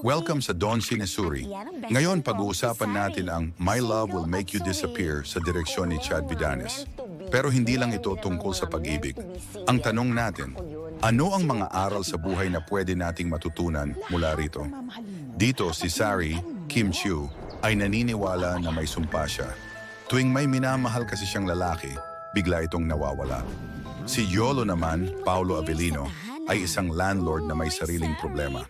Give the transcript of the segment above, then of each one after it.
Welcome sa Don Sinesuri. Ngayon pag-uusapan natin ang My Love Will Make You Disappear sa direksyon ni Chad Vidanes. Pero hindi lang ito tungkol sa pag-ibig. Ang tanong natin, ano ang mga aral sa buhay na pwede nating matutunan mula rito? Dito si Sari, Kim Chiu, ay naniniwala na may sumpa siya. Tuwing may minamahal kasi siyang lalaki, bigla itong nawawala. Si Yolo naman, Paulo Avellino, ay isang landlord na may sariling problema.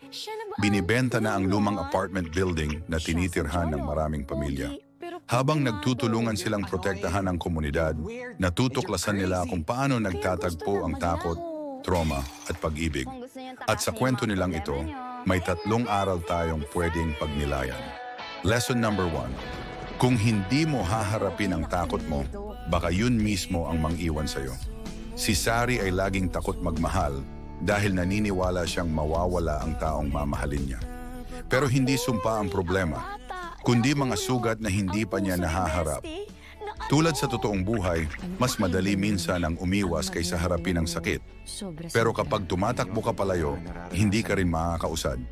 Binibenta na ang lumang apartment building na tinitirhan ng maraming pamilya. Habang nagtutulungan silang protektahan ang komunidad, natutuklasan nila kung paano nagtatagpo ang takot, trauma at pag-ibig. At sa kwento nilang ito, may tatlong aral tayong pwedeng pagnilayan. Lesson number one, kung hindi mo haharapin ang takot mo, baka yun mismo ang mang-iwan sa'yo. Si Sari ay laging takot magmahal dahil naniniwala siyang mawawala ang taong mamahalin niya. Pero hindi sumpa ang problema, kundi mga sugat na hindi pa niya nahaharap. Tulad sa totoong buhay, mas madali minsan ang umiwas kaysa harapin ang sakit. Pero kapag tumatakbo ka palayo, hindi ka rin makakausad.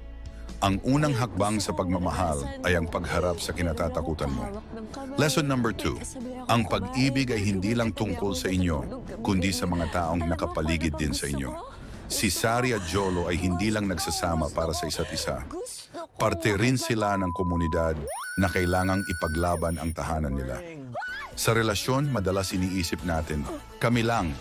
Ang unang hakbang sa pagmamahal ay ang pagharap sa kinatatakutan mo. Lesson number two, ang pag-ibig ay hindi lang tungkol sa inyo, kundi sa mga taong nakapaligid din sa inyo. Si Sari at Jolo ay hindi lang nagsasama para sa isa't isa. Parte rin sila ng komunidad na kailangang ipaglaban ang tahanan nila. Sa relasyon, madalas iniisip natin, kami lang.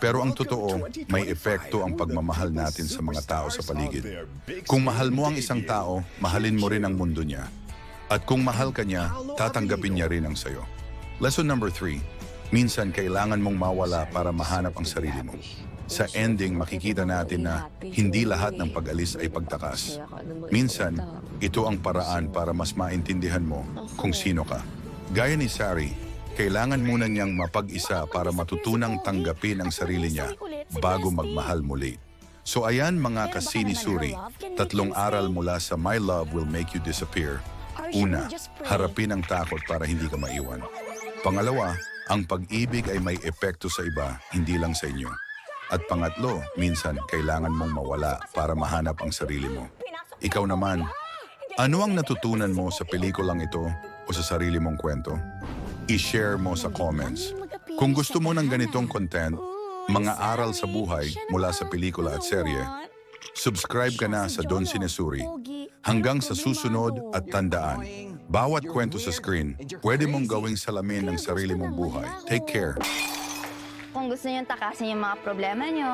Pero ang totoo, may epekto ang pagmamahal natin sa mga tao sa paligid. Kung mahal mo ang isang tao, mahalin mo rin ang mundo niya. At kung mahal ka niya, tatanggapin niya rin ang sayo. Lesson number three, minsan kailangan mong mawala para mahanap ang sarili mo. Sa ending, makikita natin na hindi lahat ng pag-alis ay pagtakas. Minsan, ito ang paraan para mas maintindihan mo kung sino ka. Gaya ni Sari, kailangan muna niyang mapag-isa para matutunang tanggapin ang sarili niya bago magmahal muli. So ayan mga kasini-suri, tatlong aral mula sa My Love Will Make You Disappear. Una, harapin ang takot para hindi ka maiwan. Pangalawa, ang pag-ibig ay may epekto sa iba, hindi lang sa inyo. At pangatlo, minsan kailangan mong mawala para mahanap ang sarili mo. Ikaw naman, ano ang natutunan mo sa pelikulang ito o sa sarili mong kwento? I-share mo sa comments. Kung gusto mo ng ganitong content, mga aral sa buhay mula sa pelikula at serye, subscribe ka na sa Don Sinesuri. Hanggang sa susunod at tandaan, bawat kwento sa screen, pwede mong gawing salamin ng sarili mong buhay. Take care. Kung gusto niyo takasin yung mga problema niyo,